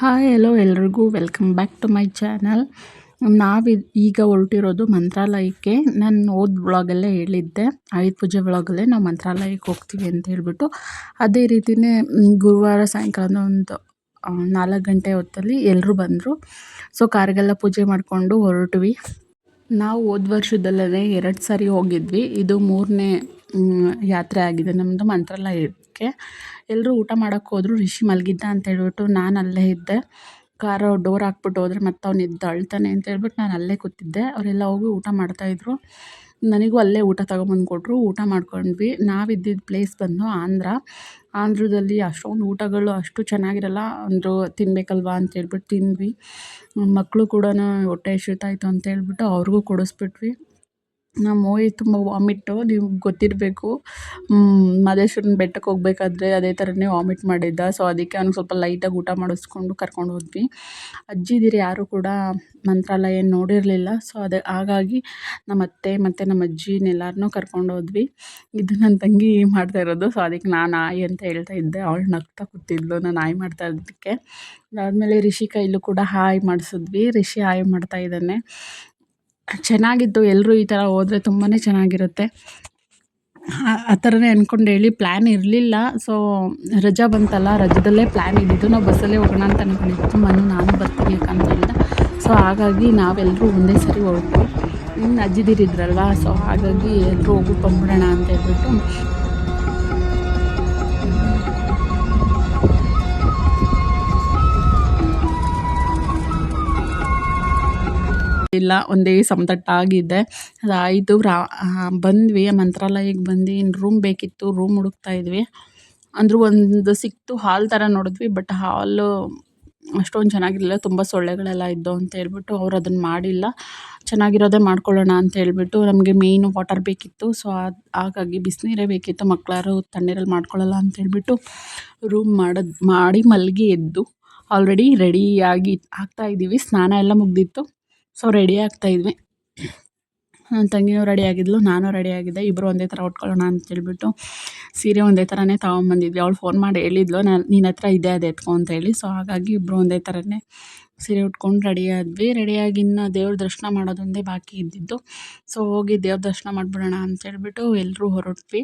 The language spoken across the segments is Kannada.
ಹಾಯ್ ಹಲೋ ಎಲ್ರಿಗೂ. Welcome back to my channel ನಾವು ಈಗ ಹೊರಟಿರೋದು ಮಂತ್ರಾಲಯಕ್ಕೆ. ನಾನು ಓದ್ ಬ್ಲಾಗಲ್ಲೇ ಹೇಳಿದ್ದೆ. ಆಯುಧ ಪೂಜೆ ಬ್ಲಾಗಲ್ಲೇ ನಾವು ಮಂತ್ರಾಲಯಕ್ಕೆ ಹೋಗ್ತೀವಿ ಅಂತ ಹೇಳ್ಬಿಟ್ಟು. ಅದೇ ರೀತಿಯೇ ಗುರುವಾರ ಸಾಯಂಕಾಲ ಒಂದು ನಾಲ್ಕು ಗಂಟೆ ಹೊತ್ತಲ್ಲಿ ಎಲ್ಲರೂ ಬಂದರು. ಸೊ ಕಾರಿಗೆಲ್ಲ ಪೂಜೆ ಮಾಡಿಕೊಂಡು ಹೊರಟ್ವಿ. ನಾವು ಹೋದ ವರ್ಷದಲ್ಲೇ ಎರಡು ಸಾರಿ ಹೋಗಿದ್ವಿ. ಇದು ಮೂರನೇ ಯಾತ್ರೆ ಆಗಿದೆ. ನಮ್ಮದು ಮಂತ್ರಾಲಯಕ್ಕೆ ಎಲ್ಲರೂ ಊಟ ಮಾಡೋಕ್ಕೆ ಹೋದ್ರು, ರಿಷಿ ಮಲಗಿದ್ದ ಅಂತ ಹೇಳ್ಬಿಟ್ಟು ನಾನು ಅಲ್ಲೇ ಇದ್ದೆ. ಕಾರು ಡೋರ್ ಹಾಕ್ಬಿಟ್ಟು ಹೋದ್ರೆ ಮತ್ತೆ ಅವ್ನು ಇದ್ದ ಅಳ್ತಾನೆ ಅಂತ ಹೇಳ್ಬಿಟ್ಟು ನಾನು ಅಲ್ಲೇ ಕೂತಿದ್ದೆ. ಅವರೆಲ್ಲ ಹೋಗಿ ಊಟ ಮಾಡ್ತಾಯಿದ್ರು ನನಗೂ ಅಲ್ಲೇ ಊಟ ತಗೊಂಬಂದು ಕೊಟ್ಟರು ಊಟ ಮಾಡ್ಕೊಂಡ್ವಿ. ನಾವಿದ್ದಿದ್ದ ಪ್ಲೇಸ್ ಬಂದು ಆಂಧ್ರ. ಆಂಧ್ರದಲ್ಲಿ ಅಷ್ಟೊಂದು ಊಟಗಳು ಅಷ್ಟು ಚೆನ್ನಾಗಿರಲ್ಲ. ಅಂದರು ತಿನ್ನಬೇಕಲ್ವಾ ಅಂತ ಹೇಳ್ಬಿಟ್ಟು ತಿಂದ್ವಿ. ಮಕ್ಕಳು ಕೂಡ ಹೊಟ್ಟೆ ಹಸಿತಾಯಿತ್ತು ಅಂತ ಹೇಳ್ಬಿಟ್ಟು ಅವ್ರಿಗೂ ಕೊಡಿಸ್ಬಿಟ್ವಿ. ನಮ್ಮ ಮೋಹಿತ್ ತುಂಬ ವಾಮಿಟ್ಟು ನಿಮ್ಗೆ ಗೊತ್ತಿರಬೇಕು. ಮಹದೇಶ್ವರನ ಬೆಟ್ಟಕ್ಕೆ ಹೋಗ್ಬೇಕಾದ್ರೆ ಅದೇ ಥರನೇ ವಾಮಿಟ್ ಮಾಡಿದ್ದ. ಸೊ ಅದಕ್ಕೆ ಅವ್ನಿಗೆ ಸ್ವಲ್ಪ ಲೈಟಾಗಿ ಊಟ ಮಾಡಿಸ್ಕೊಂಡು ಕರ್ಕೊಂಡು ಹೋದ್ವಿ. ಅಜ್ಜಿದಿರು ಯಾರೂ ಕೂಡ ಮಂತ್ರಾಲಯ ನೋಡಿರಲಿಲ್ಲ. ಸೊ ಅದೇ, ಹಾಗಾಗಿ ನಮ್ಮ ಅತ್ತೆ ಮತ್ತು ನಮ್ಮ ಅಜ್ಜಿನೆಲ್ಲರನ್ನೂ ಕರ್ಕೊಂಡು ಹೋದ್ವಿ. ಇದು ನನ್ನ ತಂಗಿ ಮಾಡ್ತಾ ಇರೋದು. ಸೊ ಅದಕ್ಕೆ ನಾನು ಆಯ್ ಅಂತ ಹೇಳ್ತಾ ಇದ್ದೆ. ಅವಳು ನಗ್ತಾ ಕೂತಿದ್ಲು ನಾನು ಆಯ್ ಮಾಡ್ತಾ ಇದ್ದಕ್ಕೆ ಅದಾದಮೇಲೆ ರಿಷಿ ಕೈಲೂ ಕೂಡ ಹಾಯ್ ಮಾಡಿಸಿದ್ವಿ. ರಿಷಿ ಹಾಯ್ ಮಾಡ್ತಾ ಇದ್ದಾನೆ. ಚೆನ್ನಾಗಿತ್ತು ಎಲ್ಲರೂ ಈ ಥರ ಹೋದ್ರೆ ತುಂಬಾ ಚೆನ್ನಾಗಿರುತ್ತೆ. ಆ ಥರನೇ ಅಂದ್ಕೊಂಡು ಹೇಳಿ ಪ್ಲ್ಯಾನ್ ಇರಲಿಲ್ಲ. ಸೊ ರಜಾ ಬಂತಲ್ಲ, ರಜದಲ್ಲೇ ಪ್ಲ್ಯಾನ್ ಇದ್ದಿದ್ದು. ನಾವು ಬಸ್ಸಲ್ಲೇ ಹೋಗೋಣ ಅಂತ ಅಂದ್ಕೊಂಡಿದ್ದು ಮನು, ನಾನು ಬರ್ತೀನಿ ಯಾಕಂತ ಸೊ ಹಾಗಾಗಿ ನಾವೆಲ್ಲರೂ ಒಂದೇ ಸರಿ ಹೋಗ್ತೀವಿ ಇನ್ನು ಅಜ್ಜಿದಿರಿದ್ರಲ್ವ? ಸೊ ಹಾಗಾಗಿ ಎಲ್ಲರೂ ಹೋಗ್ಬಿಟ್ಟು ಬಂದ್ಬಿಡೋಣ ಅಂತ ಹೇಳ್ಬಿಟ್ಟು. ಇಲ್ಲ, ಒಂದೇ ಸಮತಟ್ಟಾಗಿದೆ. ಅದಾಯಿತು, ರಾ ಬಂದ್ವಿ, ಮಂತ್ರಾಲಯಕ್ಕೆ ಬಂದು ಇನ್ನು ರೂಮ್ ಬೇಕಿತ್ತು ರೂಮ್ ಹುಡುಕ್ತಾ ಇದ್ವಿ. ಅಂದರೂ ಒಂದು ಸಿಕ್ತು ಹಾಲ್ ಥರ ನೋಡಿದ್ವಿ ಬಟ್ ಹಾಲು ಅಷ್ಟೊಂದು ಚೆನ್ನಾಗಿರಲಿಲ್ಲ. ತುಂಬ ಸೊಳ್ಳೆಗಳೆಲ್ಲ ಇದ್ದವು ಅಂತ ಹೇಳ್ಬಿಟ್ಟು ಅವ್ರು ಅದನ್ನು ಮಾಡಿಲ್ಲ. ಚೆನ್ನಾಗಿರೋದೇ ಮಾಡ್ಕೊಳ್ಳೋಣ ಅಂತ ಹೇಳ್ಬಿಟ್ಟು ನಮಗೆ ಮೇಯ್ನು ವಾಟರ್ ಬೇಕಿತ್ತು. ಸೊ ಅದು ಹಾಗಾಗಿ ಬಿಸಿನೀರೇ ಬೇಕಿತ್ತು. ಮಕ್ಕಳಾರು ತಣ್ಣೀರಲ್ಲಿ ಮಾಡ್ಕೊಳ್ಳಲ್ಲ ಅಂತ ಹೇಳ್ಬಿಟ್ಟು ರೂಮ್ ಮಾಡೋದು ಮಾಡಿ ಮಲಗಿ ಎದ್ದು ಆಲ್ರೆಡಿ ರೆಡಿಯಾಗಿ ಆಗ್ತಾಯಿದ್ದೀವಿ ಸ್ನಾನ ಎಲ್ಲ ಮುಗಿದಿತ್ತು. ಸೊ ರೆಡಿ ಆಗ್ತಾಯಿದ್ವಿ ನನ್ನ ತಂಗಿನೂ ರೆಡಿ ಆಗಿದ್ಲು, ನಾನು ರೆಡಿ ಆಗಿದ್ದೆ. ಇಬ್ಬರು ಒಂದೇ ಥರ ಉಟ್ಕೊಳ್ಳೋಣ ಅಂತೇಳ್ಬಿಟ್ಟು ಸೀರೆ ಒಂದೇ ಥರನೇ ತಗೊಂಬಂದಿದ್ವಿ. ಅವಳು ಫೋನ್ ಮಾಡಿ ಹೇಳಿದ್ಲು ನಾನು ನಿನ್ನ ಹತ್ರ ಇದೆ, ಅದು ಎತ್ಕೊ ಅಂತ ಹೇಳಿ. ಸೊ ಹಾಗಾಗಿ ಇಬ್ಬರು ಒಂದೇ ಥರನೇ ಸೀರೆ ಉಟ್ಕೊಂಡು ರೆಡಿ ಆದ್ವಿ. ರೆಡಿಯಾಗಿ ಇನ್ನು ದೇವ್ರ ದರ್ಶನ ಮಾಡೋದೊಂದೇ ಬಾಕಿ ಇದ್ದಿದ್ದು. ಸೊ ಹೋಗಿ ದೇವ್ರ ದರ್ಶನ ಮಾಡಿಬಿಡೋಣ ಅಂತೇಳ್ಬಿಟ್ಟು ಎಲ್ಲರೂ ಹೊರಟ್ವಿ.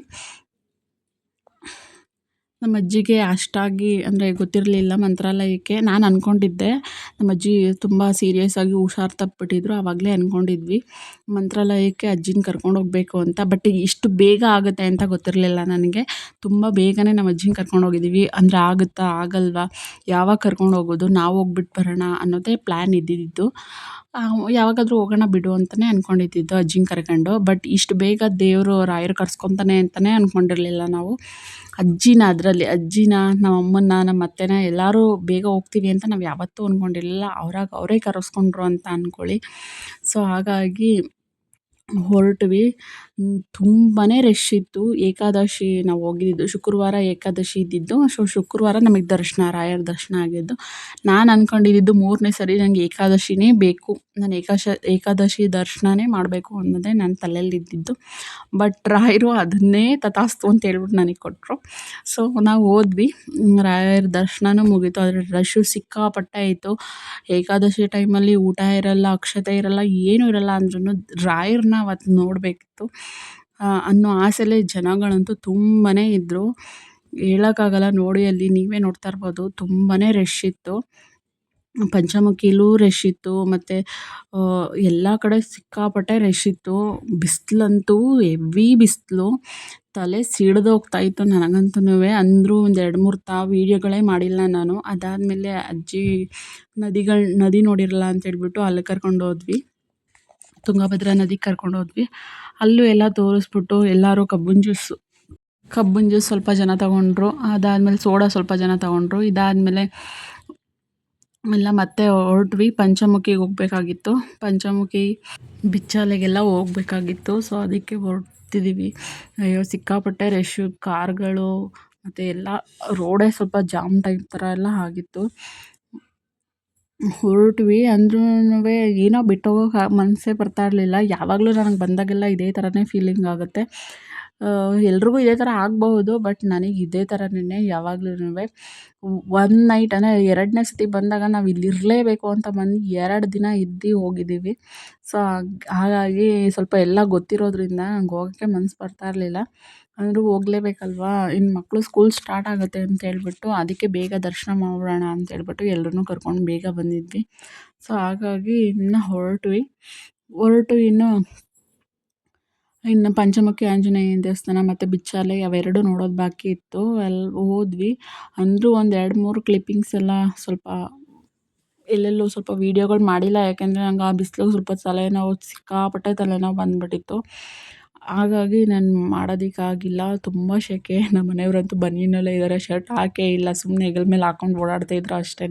ನಮ್ಮ ಅಜ್ಜಿಗೆ ಅಷ್ಟಾಗಿ ಅಂದರೆ ಗೊತ್ತಿರಲಿಲ್ಲ ಮಂತ್ರಾಲಯಕ್ಕೆ. ನಾನು ಅಂದ್ಕೊಂಡಿದ್ದೆ ನಮ್ಮ ಅಜ್ಜಿ ತುಂಬ ಸೀರಿಯಸ್ಸಾಗಿ ಹುಷಾರು ತಪ್ಪಿಬಿಟ್ಟಿದ್ರು. ಆವಾಗಲೇ ಅಂದ್ಕೊಂಡಿದ್ವಿ ಮಂತ್ರಾಲಯಕ್ಕೆ ಅಜ್ಜಿನ ಕರ್ಕೊಂಡು ಹೋಗಬೇಕು ಅಂತ. ಬಟ್ ಇಷ್ಟು ಬೇಗ ಆಗುತ್ತೆ ಅಂತ ಗೊತ್ತಿರಲಿಲ್ಲ ನನಗೆ. ತುಂಬ ಬೇಗನೆ ನಮ್ಮ ಅಜ್ಜಿನ ಕರ್ಕೊಂಡು ಹೋಗಿದ್ದೀವಿ ಅಂದರೆ ಆಗುತ್ತಾ, ಆಗಲ್ವಾ? ಯಾವಾಗ ಕರ್ಕೊಂಡು ಹೋಗೋದು? ನಾವು ಹೋಗ್ಬಿಟ್ಟು ಬರೋಣ ಅನ್ನೋದೇ ಪ್ಲ್ಯಾನ್ ಇದ್ದಿದ್ದು. ಯಾವಾಗಾದರೂ ಹೋಗೋಣ ಬಿಡು ಅಂತಲೇ ಅಂದ್ಕೊಂಡಿದ್ದಿದ್ದು ಅಜ್ಜಿನ ಕರ್ಕೊಂಡು. ಬಟ್ ಇಷ್ಟು ಬೇಗ ದೇವರು ರಾಯರು ಕರ್ಸ್ಕೊತಾನೆ ಅಂತಲೇ ಅಂದ್ಕೊಂಡಿರಲಿಲ್ಲ ನಾವು. ಅಜ್ಜಿನ ಅದರಲ್ಲಿ, ಅಜ್ಜಿನ ನಮ್ಮ ಅಮ್ಮನ್ನ ನಮ್ಮ ಅತ್ತೆನ ಎಲ್ಲರೂ ಬೇಗ ಹೋಗ್ತೀವಿ ಅಂತ ನಾವು ಯಾವತ್ತೂ ಅಂದ್ಕೊಂಡಿರ್ಲಿಲ್ಲ ಅವ್ರಾಗ ಅವರೇ ಕರೆಸ್ಕೊಂಡ್ರು ಅಂತ ಅಂದ್ಕೊಳ್ಳಿ ಸೊ ಹಾಗಾಗಿ ಹೊರಟ್ವಿ. ತುಂಬಾ ರಶ್ ಇತ್ತು. ಏಕಾದಶಿ ನಾವು ಹೋಗಿದ್ದು, ಶುಕ್ರವಾರ ಏಕಾದಶಿ ಇದ್ದಿದ್ದು. ಸೊ, ಶುಕ್ರವಾರ ನಮಗೆ ದರ್ಶನ, ರಾಯರ ದರ್ಶನ ಆಗಿದ್ದು. ನಾನು ಅಂದ್ಕೊಂಡಿದ್ದಿದ್ದು ಮೂರನೇ ಸರಿ ನನಗೆ ಏಕಾದಶಿನೇ ಬೇಕು. ನಾನು ಏಕಾಶ, ಏಕಾದಶಿ ದರ್ಶನನೇ ಮಾಡಬೇಕು ಅನ್ನೋದೇ ನನ್ನ ತಲೆಯಲ್ಲಿ ಇದ್ದಿದ್ದು ಬಟ್ ರಾಯರು ಅದನ್ನೇ ತಥಾಸ್ತು ಅಂತ ಹೇಳ್ಬಿಟ್ಟು ನನಗೆ ಕೊಟ್ಟರು ಸೊ, ನಾವು ಹೋದ್ವಿ. ರಾಯರ ದರ್ಶನನೂ ಮುಗೀತು. ಆದರೆ ರಶ್ಶು ಸಿಕ್ಕಾಪಟ್ಟೆ ಇತ್ತು ಏಕಾದಶಿ ಟೈಮಲ್ಲಿ ಊಟ ಇರಲ್ಲ, ಅಕ್ಷತೆ ಇರಲ್ಲ, ಏನೂ ಇರಲ್ಲ ಅಂದ್ರೂ ರಾಯರನ್ನ ಅವತ್ತು ನೋಡಬೇಕಿತ್ತು. ಅನ್ನೋ ಆಸೆಲೆ ಜನಗಳಂತೂ ತುಂಬಾ ಇದ್ದರು ಹೇಳೋಕ್ಕಾಗಲ್ಲ, ನೋಡಿ ಅಲ್ಲಿ ನೀವೇ ನೋಡ್ತಾ ಇರ್ಬೋದು. ತುಂಬಾ ರಶ್ ಇತ್ತು. ಪಂಚಮುಖಿಲೂ ರಶ್ ಇತ್ತು. ಮತ್ತು ಎಲ್ಲ ಕಡೆ ಸಿಕ್ಕಾಪಟ್ಟೆ ರಶ್ ಇತ್ತು. ಬಿಸಿಲಂತೂ ಹೆವಿ ಬಿಸಿಲು. ತಲೆ ಸಿಡ್ದು ಇತ್ತು ನನಗಂತೂ ಅಂದರೂ ಒಂದು ಎರಡು ಮೂರು ತಾ ವೀಡಿಯೋಗಳೇ ಮಾಡಿಲ್ಲ ನಾನು. ಅದಾದಮೇಲೆ ಅಜ್ಜಿ ನದಿಗಳು, ನದಿ ನೋಡಿರಲ್ಲ ಅಂತ ಹೇಳ್ಬಿಟ್ಟು ಅಲ್ಲಿ ಕರ್ಕೊಂಡು ಹೋದ್ವಿ. ತುಂಗಭದ್ರಾ ನದಿಗೆ ಕರ್ಕೊಂಡು ಹೋದ್ವಿ. ಅಲ್ಲೂ ಎಲ್ಲ ತೋರಿಸ್ಬಿಟ್ಟು ಎಲ್ಲರೂ ಕಬ್ಬಿನ ಜ್ಯೂಸು. ಕಬ್ಬಿನ ಜ್ಯೂಸ್ ಸ್ವಲ್ಪ ಜನ ತಗೊಂಡ್ರು. ಅದಾದಮೇಲೆ ಸೋಡಾ ಸ್ವಲ್ಪ ಜನ ತಗೊಂಡ್ರು. ಇದಾದ್ಮೇಲೆ ಎಲ್ಲ ಮತ್ತೆ ಹೊರಟ್ವಿ. ಪಂಚಮುಖಿಗೆ ಹೋಗ್ಬೇಕಾಗಿತ್ತು. ಪಂಚಮುಖಿ ಬಿಚ್ಚಾಲೆಗೆಲ್ಲ ಹೋಗ್ಬೇಕಾಗಿತ್ತು. ಸೊ, ಅದಕ್ಕೆ ಹೊರಡ್ತಿದ್ದೀವಿ ಅಯ್ಯೋ, ಸಿಕ್ಕಾಪಟ್ಟೆ ರಶ್ಶು ಕಾರ್ಗಳು ಮತ್ತು ಎಲ್ಲ ರೋಡೇ ಸ್ವಲ್ಪ ಜಾಮ್ ಟೈಪ್ ಥರ ಎಲ್ಲ ಆಗಿತ್ತು. ಹೊರಟ್ವಿ ಅಂದ್ರೂ ಏನೋ ಬಿಟ್ಟು ಹೋಗೋಕೆ ಮನಸ್ಸೇ ಬರ್ತಾ ಇರಲಿಲ್ಲ. ಯಾವಾಗಲೂ ನನಗೆ ಬಂದಾಗೆಲ್ಲ ಇದೇ ಥರನೇ ಫೀಲಿಂಗ್ ಆಗುತ್ತೆ. ಎಲ್ರಿಗೂ ಇದೇ ಥರ ಆಗಬಹುದು ಬಟ್ ನನಗೆ ಇದೇ ಥರನೇ ಯಾವಾಗಲೂ ಒಂದು ನೈಟ್ ಅಂದರೆ ಎರಡನೇ ಸತಿ ಬಂದಾಗ ನಾವು ಇಲ್ಲಿ ಇರಲೇಬೇಕು ಅಂತ ಬಂದು ಎರಡು ದಿನ ಇದ್ದು ಹೋಗಿದ್ದೀವಿ. ಸೊ ಹಾಗಾಗಿ ಸ್ವಲ್ಪ ಎಲ್ಲ ಗೊತ್ತಿರೋದ್ರಿಂದ ನಂಗೆ ಹೋಗೋಕ್ಕೆ ಮನ್ಸು ಬರ್ತಾ ಇರಲಿಲ್ಲ. ಅಂದರೂ ಹೋಗ್ಲೇಬೇಕಲ್ವಾ? ಇನ್ನು ಮಕ್ಕಳು ಸ್ಕೂಲ್ ಸ್ಟಾರ್ಟ್ ಆಗುತ್ತೆ ಅಂತ ಹೇಳ್ಬಿಟ್ಟು ಅದಕ್ಕೆ ಬೇಗ ದರ್ಶನ ಮಾಡೋಣ ಅಂತ ಹೇಳ್ಬಿಟ್ಟು ಎಲ್ರನ್ನೂ ಕರ್ಕೊಂಡು ಬೇಗ ಬಂದಿದ್ವಿ. ಸೊ ಹಾಗಾಗಿ ಇನ್ನು ಹೊರಟ್ವಿ. ಹೊರಟು ಇನ್ನು ಇನ್ನು ಪಂಚಮುಖಿ ಆಂಜನೇಯ ದೇವಸ್ಥಾನ ಮತ್ತು ಬಿಚ್ಚಾಲೆ ಅವೆರಡು ನೋಡೋದು ಬಾಕಿ ಇತ್ತು. ಅಲ್ಲಿ ಹೋದ್ವಿ. ಅಂದರೂ ಒಂದು ಎರಡು ಮೂರು ಕ್ಲಿಪ್ಪಿಂಗ್ಸ್ ಎಲ್ಲ ಸ್ವಲ್ಪ ಎಲ್ಲೆಲ್ಲೋ ಸ್ವಲ್ಪ ವೀಡಿಯೋಗಳು ಮಾಡಿಲ್ಲ. ಯಾಕೆಂದರೆ ನಂಗೆ ಆ ಬಿಸಿಲಿಗೆ ಸ್ವಲ್ಪ ತಲೆನೋವು, ಸಿಕ್ಕಾಪಟ್ಟೆ ತಲೆನೋವು ಬಂದುಬಿಟ್ಟಿತ್ತು. ಹಾಗಾಗಿ ನಾನು ಮಾಡೋದಕ್ಕಾಗಿಲ್ಲ. ತುಂಬ ಸೆಕೆ ನಮ್ಮ ಮನೆಯವರಂತೂ ಬನ್ನಿನಲ್ಲೇ ಇದ್ದಾರೆ ಶರ್ಟ್ ಹಾಕೇ ಇಲ್ಲ. ಸುಮ್ಮನೆ ಹೆಗಲ ಮೇಲೆ ಹಾಕ್ಕೊಂಡು ಓಡಾಡ್ತಾ ಇದ್ರು ಅಷ್ಟೇ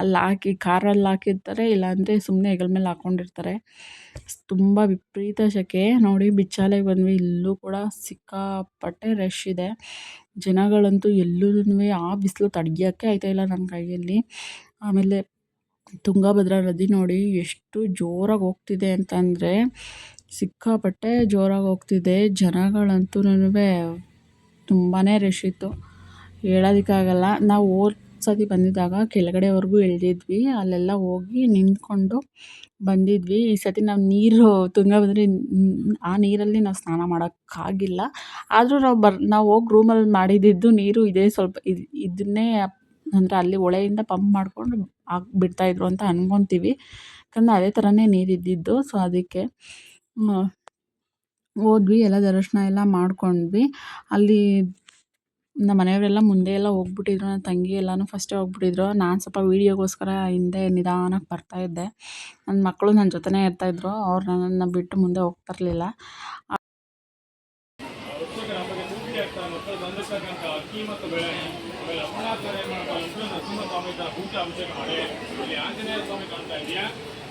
ಅಲ್ಲಿ ಹಾಕಿ ಕಾರಲ್ಲಿ ಹಾಕಿರ್ತಾರೆ, ಇಲ್ಲಾಂದರೆ ಸುಮ್ಮನೆ ಹೆಗಲ ಮೇಲೆ ಹಾಕ್ಕೊಂಡಿರ್ತಾರೆ ತುಂಬ ವಿಪರೀತ ಸೆಕೆ ನೋಡಿ, ಬಿಚ್ಚಾಲೆಗೆ ಬಂದ್ವಿ. ಇಲ್ಲೂ ಕೂಡ ಸಿಕ್ಕಾಪಟ್ಟೆ ರಶ್ ಇದೆ. ಜನಗಳಂತೂ ಎಲ್ಲೂ ಆ ಬಿಸಿಲು ತಡ್ಯೋಕ್ಕೆ ಇಲ್ಲ ನನ್ನ ಕೈಯಲ್ಲಿ. ಆಮೇಲೆ ತುಂಗಭದ್ರಾ ನದಿ ನೋಡಿ ಎಷ್ಟು ಜೋರಾಗಿ ಹೋಗ್ತಿದೆ ಅಂತಂದರೆ ಸಿಕ್ಕಾಪಟ್ಟೆ ಜೋರಾಗಿ ಹೋಗ್ತಿದೆ. ನನಗೆ ತುಂಬಾ ರಶ್ ಇತ್ತು. ಹೇಳೋದಕ್ಕಾಗಲ್ಲ. ನಾವು ಹೋದ ಸತಿ ಬಂದಿದ್ದಾಗ ಕೆಳಗಡೆವರೆಗೂ ಇಳಿದಿದ್ವಿ. ಅಲ್ಲೆಲ್ಲ ಹೋಗಿ ನಿಂತ್ಕೊಂಡು ಬಂದಿದ್ವಿ. ಈ ಸತಿ ನಾವು ನೀರು ತುಂಗಭದ್ರಾ ಆ ನೀರಲ್ಲಿ ನಾವು ಸ್ನಾನ ಮಾಡೋಕ್ಕಾಗಿಲ್ಲ. ಆದರೂ ನಾವು ಬರ್, ನಾವು ಹೋಗಿ ರೂಮಲ್ಲಿ ಮಾಡಿದ್ದಿದ್ದು ನೀರು ಇದೇ ಸ್ವಲ್ಪ ಇದು ಇದನ್ನೇ ಅಂದರೆ ಅಲ್ಲಿ ಹೊಳೆಯಿಂದ ಪಂಪ್ ಮಾಡಿಕೊಂಡು ಹಾಕ್ಬಿಡ್ತಾಯಿದ್ರು ಅಂತ ಅನ್ಕೊತೀವಿ. ಯಾಕಂದರೆ ಅದೇ ಥರನೇ ನೀರು ಇದ್ದಿದ್ದು ಸೊ, ಅದಕ್ಕೆ ಹೋದ್ವಿ, ಎಲ್ಲ ದರ್ಶನ ಎಲ್ಲ ಮಾಡ್ಕೊಂಡ್ವಿ. ಅಲ್ಲಿ ನಮ್ಮ ಮನೆಯವರೆಲ್ಲ ಮುಂದೆ ಎಲ್ಲ ಹೋಗ್ಬಿಟ್ಟಿದ್ರು, ನನ್ನ ತಂಗಿ ಎಲ್ಲನೂ ಫಸ್ಟೇ ಹೋಗ್ಬಿಟ್ಟಿದ್ರು. ನಾನು ಸ್ವಲ್ಪ ವೀಡಿಯೋಗೋಸ್ಕರ ಹಿಂದೆ ನಿಧಾನಕ್ಕೆ ಬರ್ತಾಯಿದ್ದೆ ನನ್ನ ಮಕ್ಕಳು ನನ್ನ ಜೊತೆನೇ ಇರ್ತಾಯಿದ್ರು ಅವ್ರು ನನ್ನನ್ನು ಬಿಟ್ಟು ಮುಂದೆ ಹೋಗ್ತಿರ್ಲಿಲ್ಲ ಅಭಿಷೇಕ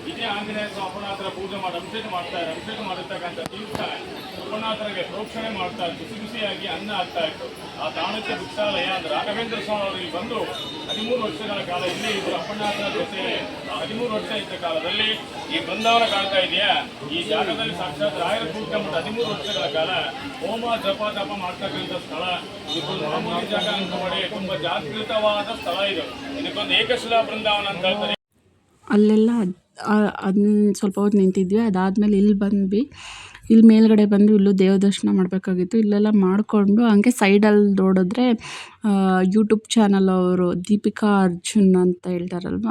ಇದೇ ಆಂಜನೇಯ ಅಪ್ಪನಾಥರ ಪೂಜೆ ಮಾಡಿ, ಅಭಿಷೇಕ ಮಾಡ್ತಾರೆ ಅಭಿಷೇಕ ಮಾಡಿರ್ತಕ್ಕಂಥ ತೀರ್ಥ ಅಪ್ಪನಾಥರಿಗೆ ಪ್ರೋಕ್ಷಣೆ ಮಾಡ್ತಾ ಬಿಸಿ ಬಿಸಿಯಾಗಿ ಅನ್ನ ಆಗ್ತಾ ಇತ್ತು. ಆ ತಾಣಕ್ಕೆ ಭಿಕ್ಷಾಲಯ ಅಂದ್ರೆ ರಾಘವೇಂದ್ರ ಸ್ವಾಮಿ ಅವರಿಗೆ ಬಂದು ಹದಿಮೂರು ವರ್ಷಗಳ ಕಾಲ ಇಲ್ಲಿ ಇದ್ರು. ಅಪ್ಪನಾಥರ ಜೊತೆ ಹದಿಮೂರು ವರ್ಷ ಇದ್ದ ಕಾಲದಲ್ಲಿ ಈ ಬೃಂದಾವನ ಕಾಣ್ತಾ ಇದೆಯಾ? ಈ ಜಾಗದಲ್ಲಿ ಸಾಕ್ಷಾತ್ ರಾಯರ ಕೂತ್ಕೊಂಡು ಹದಿಮೂರು ವರ್ಷಗಳ ಕಾಲ ಹೋಮ ಜಪ ಜಪ ಮಾಡ್ತಕ್ಕಂಥ ಸ್ಥಳ. ಇದಕ್ಕೊಂದು ಮಾಮೂಲಿ ಜಾಗ ಅಂತ ಮಾಡಿ ತುಂಬಾ ಜಾಗೃತವಾದ ಸ್ಥಳ ಇದು. ಇದಕ್ಕೊಂದು ಏಕಶಿಲಾ ಬೃಂದಾವನ ಅಂತ ಹೇಳ್ತಾರೆ. ಅಲ್ಲೆಲ್ಲ ಅದನ್ನ ಸ್ವಲ್ಪ ಹೊತ್ತು ನಿಂತಿದ್ವಿ. ಅದಾದಮೇಲೆ ಇಲ್ಲಿ ಬಂದ್ವಿ. ಇಲ್ಲಿ ಮೇಲ್ಗಡೆ ಬಂದು ಇಲ್ಲೂ ದೇವ್ರ ದರ್ಶನ ಮಾಡಬೇಕಾಗಿತ್ತು. ಇಲ್ಲೆಲ್ಲ ಮಾಡಿಕೊಂಡು ಹಂಗೆ ಸೈಡಲ್ಲಿ ನೋಡಿದ್ರೆ ಯೂಟ್ಯೂಬ್ ಚಾನಲ್ ಅವರು ದೀಪಿಕಾ ಅರ್ಜುನ್ ಅಂತ ಹೇಳ್ತಾರಲ್ವ?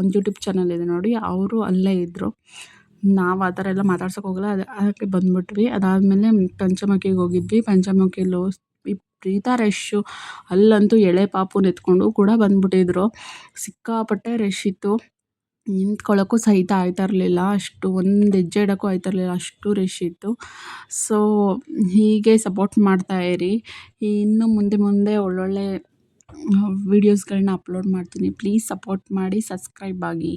ಒಂದು ಯೂಟ್ಯೂಬ್ ಚಾನಲ್ ಇದೆ ನೋಡಿ. ಅವರು ಅಲ್ಲೇ ಇದ್ದರು ನಾವು ಆ ಥರ ಎಲ್ಲ ಮಾತಾಡ್ಸೋಕೆ ಹೋಗಲ್ಲ. ಅದು, ಅದಕ್ಕೆ ಬಂದ್ಬಿಟ್ವಿ. ಅದಾದಮೇಲೆ ಪಂಚಮುಖಿಗೆ ಹೋಗಿದ್ವಿ. ಪಂಚಮುಖಿಲೂ ವಿಪರೀತ ರಶ್ಶು ಅಲ್ಲಂತೂ ಎಳೆ ಪಾಪುನ ಎತ್ಕೊಂಡು ಕೂಡ ಬಂದ್ಬಿಟ್ಟಿದ್ರು. ಸಿಕ್ಕಾಪಟ್ಟೆ ರಶ್ ಇತ್ತು. ನಿಂತ್ಕೊಳ್ಳೋಕ್ಕೂ ಸಹಿತ ಆಯ್ತಾ ಇರಲಿಲ್ಲ. ಅಷ್ಟು ಒಂದು ಹೆಜ್ಜೆ ಇಡೋಕ್ಕೂ ಆಯ್ತಾ ಇರಲಿಲ್ಲ. ಅಷ್ಟು ರಶ್ ಇತ್ತು. ಸೊ ಹೀಗೆ ಸಪೋರ್ಟ್ ಮಾಡ್ತಾ ಇರಿ. ಇನ್ನು ಮುಂದೆ ಮುಂದೆ ಒಳ್ಳೊಳ್ಳೆ ವೀಡಿಯೋಸ್ಗಳನ್ನ ಅಪ್ಲೋಡ್ ಮಾಡ್ತೀನಿ. ಪ್ಲೀಸ್ ಸಪೋರ್ಟ್ ಮಾಡಿ ಸಬ್ಸ್ಕ್ರೈಬ್ ಆಗಿ.